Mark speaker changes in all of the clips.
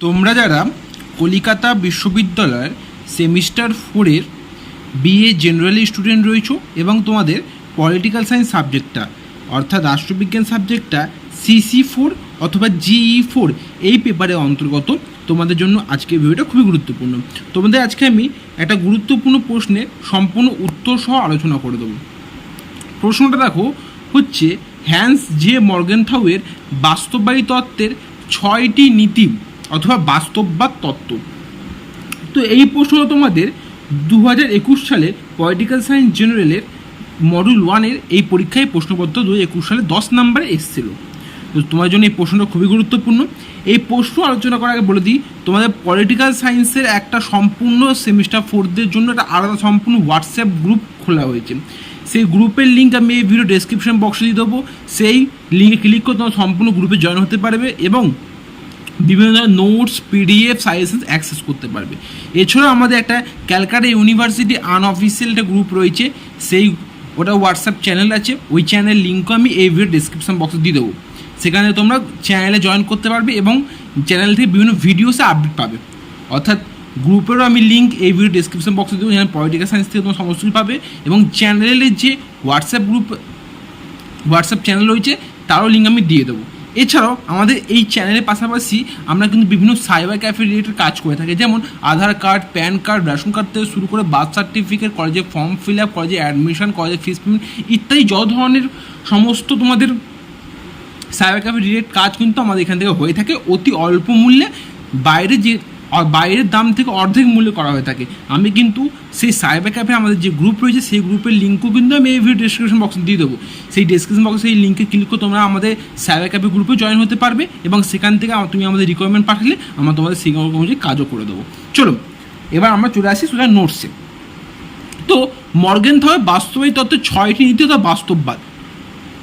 Speaker 1: তোমরা যারা কলিকাতা বিশ্ববিদ্যালয়ের সেমিস্টার ফোরের বিএ জেনারেল স্টুডেন্ট রয়েছো এবং তোমাদের পলিটিক্যাল সায়েন্স সাবজেক্টটা অর্থাৎ রাষ্ট্রবিজ্ঞান সাবজেক্টটা সিসি ফোর অথবা জিই ফোর এই পেপারের অন্তর্গত, তোমাদের জন্য আজকে ভিডিওটা খুবই গুরুত্বপূর্ণ। তোমাদের আজকে আমি একটা গুরুত্বপূর্ণ প্রশ্নের সম্পূর্ণ উত্তর সহ আলোচনা করে দেবো। প্রশ্নটা দেখো, হচ্ছে হ্যান্স জে মর্গেনথাউয়ের বাস্তববাদী তত্ত্বের ছয়টি নীতি অথবা বাস্তববাদ তত্ত্ব। তো এই প্রশ্ন তোমাদের দু হাজার একুশ সালের পলিটিক্যাল সায়েন্স জেনারেলের মডুল ওয়ানের এই পরীক্ষায় প্রশ্নপত্র দু একুশ সালে দশ নম্বরে এসেছিল। তো তোমার জন্য এই প্রশ্নটা খুবই গুরুত্বপূর্ণ। এই প্রশ্ন আলোচনা করার আগে বলে দিই, তোমাদের পলিটিক্যাল সায়েন্সের একটা সম্পূর্ণ সেমিস্টার ফোরদের জন্য একটা আলাদা সম্পূর্ণ হোয়াটসঅ্যাপ গ্রুপ খোলা হয়েছে। সেই গ্রুপের লিঙ্ক আমি এই ভিডিও ডেসক্রিপশন বক্সে দিয়ে দেবো। সেই লিঙ্কে ক্লিক করে তোমার সম্পূর্ণ গ্রুপে জয়েন হতে পারবে এবং বিভিন্ন ধরনের নোটস পিডিএফ সাজেশন অ্যাক্সেস করতে পারবে। এছাড়াও আমাদের একটা ক্যালকাটা ইউনিভার্সিটি আনঅফিসিয়াল একটা গ্রুপ রয়েছে, সেই ওটা হোয়াটসঅ্যাপ চ্যানেল আছে, ওই চ্যানেল লিঙ্কও আমি এই ভিডিও ডিসক্রিপশন বক্সে দিয়ে দেবো। সেখানে তোমরা চ্যানেলে জয়েন করতে পারবে এবং চ্যানেল থেকে বিভিন্ন ভিডিওসে আপডেট পাবে। অর্থাৎ গ্রুপেরও আমি লিঙ্ক এই ভিডিও ডিসক্রিপশন বক্সে দেবো, যেখানে পলিটিক্যাল সায়েন্স থেকে তোমরা সমস্ত কিছু পাবে এবং চ্যানেলের যে হোয়াটসঅ্যাপ গ্রুপ হোয়াটসঅ্যাপ চ্যানেল রয়েছে, তারও লিঙ্ক আমি দিয়ে দেবো। এছাড়াও আমাদের এই চ্যানেলের পাশাপাশি আমরা কিন্তু বিভিন্ন সাইবার ক্যাফে রিলেটেড কাজ করে থাকি। যেমন Aadhaar card PAN card ration card থেকে শুরু করে বার্থ সার্টিফিকেট কলেজে ফর্ম ফিল আপ কলেজে অ্যাডমিশন কলেজে ফিস পেমেন্ট ইত্যাদি যত ধরনের সমস্ত তোমাদের সাইবার ক্যাফে রিলেটেড কাজ কিন্তু আমাদের এখান থেকে হয়ে থাকে। অতি অল্প মূল্যে বাইরে যে বাইরের দাম থেকে অর্ধেক মূল্যে করা হয়ে থাকে। আমি কিন্তু সেই সাইবার ক্যাফে আমাদের যে গ্রুপ রয়েছে, সেই গ্রুপের লিঙ্কও কিন্তু আমি এই ভিডিও ডিসক্রিপশন বক্সে দিয়ে দেবো। সেই ডিসক্রিপশন বক্সে সেই লিঙ্কে ক্লিক করে তোমরা আমাদের সাইবার ক্যাফে গ্রুপে জয়েন হতে পারবে এবং সেখান থেকে তুমি আমাদের রিকোয়ারমেন্ট পাঠালে আমরা তোমাদের সেই অনুযায়ী কাজও করে দেবো। চলো, এবার আমরা চলে আসি সোজা নোটসে তো মর্গেন থয় বাস্তবায়ী তত্ত্বের ছয়টি নীতি অথবা বাস্তববাদ।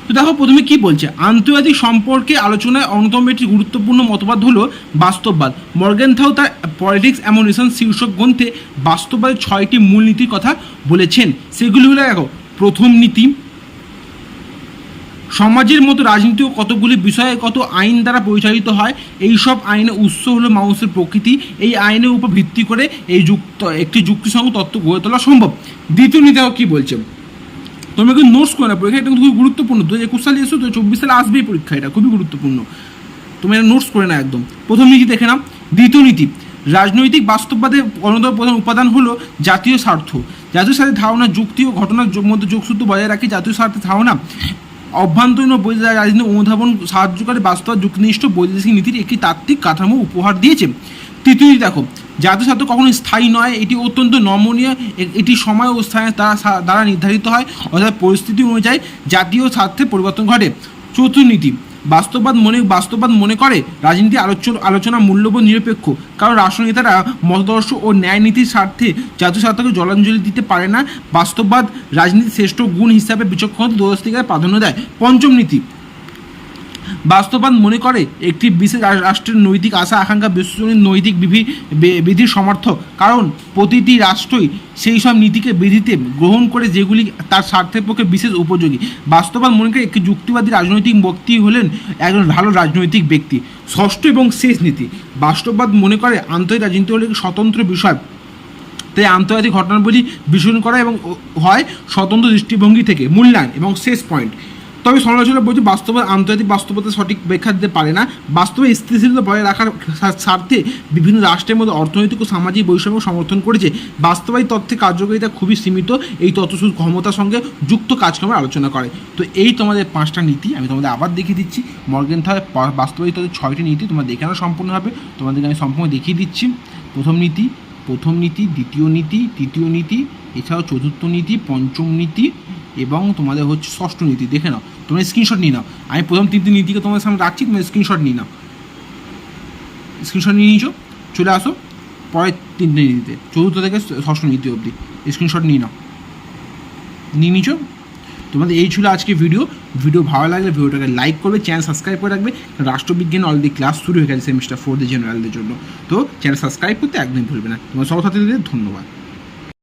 Speaker 1: তো দেখো, প্রথমে কি বলছে? আন্তর্জাতিক সম্পর্কে আলোচনায় অন্যতম একটি গুরুত্বপূর্ণ মতবাদ হলো বাস্তববাদ। মর্গেন থাও তার পলিটিক্স এমন অ্যামোনেশন শীর্ষক গ্রন্থে বাস্তববাদের ছয়টি মূলনীতির কথা বলেছেন। সেগুলি হলো দেখো, প্রথম নীতি, সমাজের মতো রাজনীতিও কতগুলি বিষয়ে কত আইন দ্বারা পরিচালিত হয় এই সব আইনের উৎস হলো মানুষের প্রকৃতি। এই আইনের উপর ভিত্তি করে এই যুক্ত, একটি যুক্তিসঙ্গত তত্ত্ব গড়ে তোলা সম্ভব। দ্বিতীয় নীতি কী বলছে? তোমরা কিন্তু নোটস করে না পরীক্ষা, এটা খুবই গুরুত্বপূর্ণ। দু হাজার একুশ সালে এসো, দু চব্বিশ সালে আসবেই পরীক্ষা, এটা খুবই গুরুত্বপূর্ণ। তুমি এটা নোটস করে না একদম। প্রথম নীতি দেখে নাও। দ্বিতীয় নীতি, রাজনৈতিক বাস্তববাদের অন্যতম প্রধান উপাদান হলো জাতীয় স্বার্থ। জাতীয় স্বার্থের ধারণা, যুক্তি ও ঘটনার মধ্যে যোগসূত্র বজায় রাখে জাতীয় স্বার্থের ধারণা। অভ্যন্তরীণ বৈদেশিক রাজনীতি অনুধাবন সাহায্যকারী বাস্তব যুক্তিনিষ্ঠ বৈদেশিক নীতির একটি তাত্ত্বিক কাঠামো উপহার দিয়েছে। তৃতীয় দেখো স্বার্থ কখনো স্থায়ী নয়, এটি অত্যন্ত নমনীয়, এটি সময় ও স্থানের দ্বারা সা- দ্বারা নির্ধারিত হয়, অর্থাৎ পরিস্থিতি অনুযায়ী জাতীয় স্বার্থে পরিবর্তন ঘটে। চতুর্থ নীতি, বাস্তববাদ মনে বাস্তববাদ মনে করে, রাজনীতি আলোচনা আলোচনা মূল্যবোধ নিরপেক্ষ, কারণ রাষ্ট্রনেতারা মতাদর্শ ও ন্যায় নীতির স্বার্থে জাতীয় স্বার্থকে জলাঞ্জলি দিতে পারে না। বাস্তববাদ রাজনীতির শ্রেষ্ঠ গুণ হিসাবে বিচক্ষণ দূরস্থিকায় প্রাধান্য দেয়। পঞ্চম নীতি বাস্তববাদ মনে করে একটি বিশেষ রাষ্ট্রের নৈতিক আশা, আকাঙ্ক্ষা বিশ্বজনীন নৈতিক বিধি বিধির সমর্থক। কারণ প্রতিটি রাষ্ট্রই সেই সব নীতিকে বিধিতে গ্রহণ করে যেগুলি তার স্বার্থের পক্ষে বিশেষ উপযোগী। বাস্তববাদ মনে করে একটি যুক্তিবাদী রাজনৈতিক ব্যক্তি হলেন একজন ভালো রাজনৈতিক ব্যক্তি। ষষ্ঠ এবং শেষ নীতি। বাস্তববাদ মনে করে আন্তর্জাতিক রাজনীতি হল একটি স্বতন্ত্র বিষয়। তাই আন্তর্জাতিক ঘটনাবলী বিশ্লেষণ করা এবং হয় স্বতন্ত্র দৃষ্টিভঙ্গি থেকে। মূল্যায়ন এবং শেষ পয়েন্ট। তবে সমালোচনা বলছে বাস্তবে আন্তর্জাতিক বাস্তবতা সঠিক ব্যাখ্যা দিতে পারে না। বাস্তবে স্থিতিশীলতা বজায় রাখার স্বার্থে বিভিন্ন রাষ্ট্রের মধ্যে অর্থনৈতিক ও সামাজিক বৈষম্য সমর্থন করেছে। বাস্তবায়ী তথ্যে কার্যকারিতা খুবই সীমিত। এই তথ্য শুধু ক্ষমতার সঙ্গে যুক্ত কাজকর্মের আলোচনা করে। তো এই তোমাদের পাঁচটা নীতি আমি তোমাদের আবার দেখিয়ে দিচ্ছি। মর্গেন থায় বাস্তবায়ী তাদের ছয়টি নীতি তোমরা দেখে নাও সম্পূর্ণভাবে তোমাদেরকে আমি সম্পূর্ণ দেখিয়ে দিচ্ছি। প্রথম নীতি প্রথম নীতি, দ্বিতীয় নীতি, তৃতীয় নীতি, এছাড়াও চতুর্থ নীতি, পঞ্চম নীতি এবং তোমাদের হচ্ছে ষষ্ঠ নীতি। দেখে নাও। তোমরা স্ক্রিনশট নিয়ে নাও। আমি প্রথম তিনটি নীতিকে তোমাদের সামনে রাখছি, তোমরা স্ক্রিনশট নিয়ে নাও। স্ক্রিনশট নিয়ে নিয়েছো, চলে আসো পরের তিনটে নীতিতে। চতুর্থ থেকে ষষ্ঠ নীতি অবধি। স্ক্রিনশট নিয়ে নাও। নিয়ে নিছো তোমাদের এই ছিল আজকে ভিডিও ভিডিও ভালো লাগলে ভিডিওটাকে লাইক করবে চ্যানেল সাবস্ক্রাইব করে রাখবে। রাষ্ট্রবিজ্ঞান অলরেডি ক্লাস শুরু হয়ে গেছে সেমিস্টার ফোর জেনারেলদের জন্য। তো চ্যানেল সাবস্ক্রাইব করতে একদম ভুলবে না। তোমার সব সাথে ধন্যবাদ।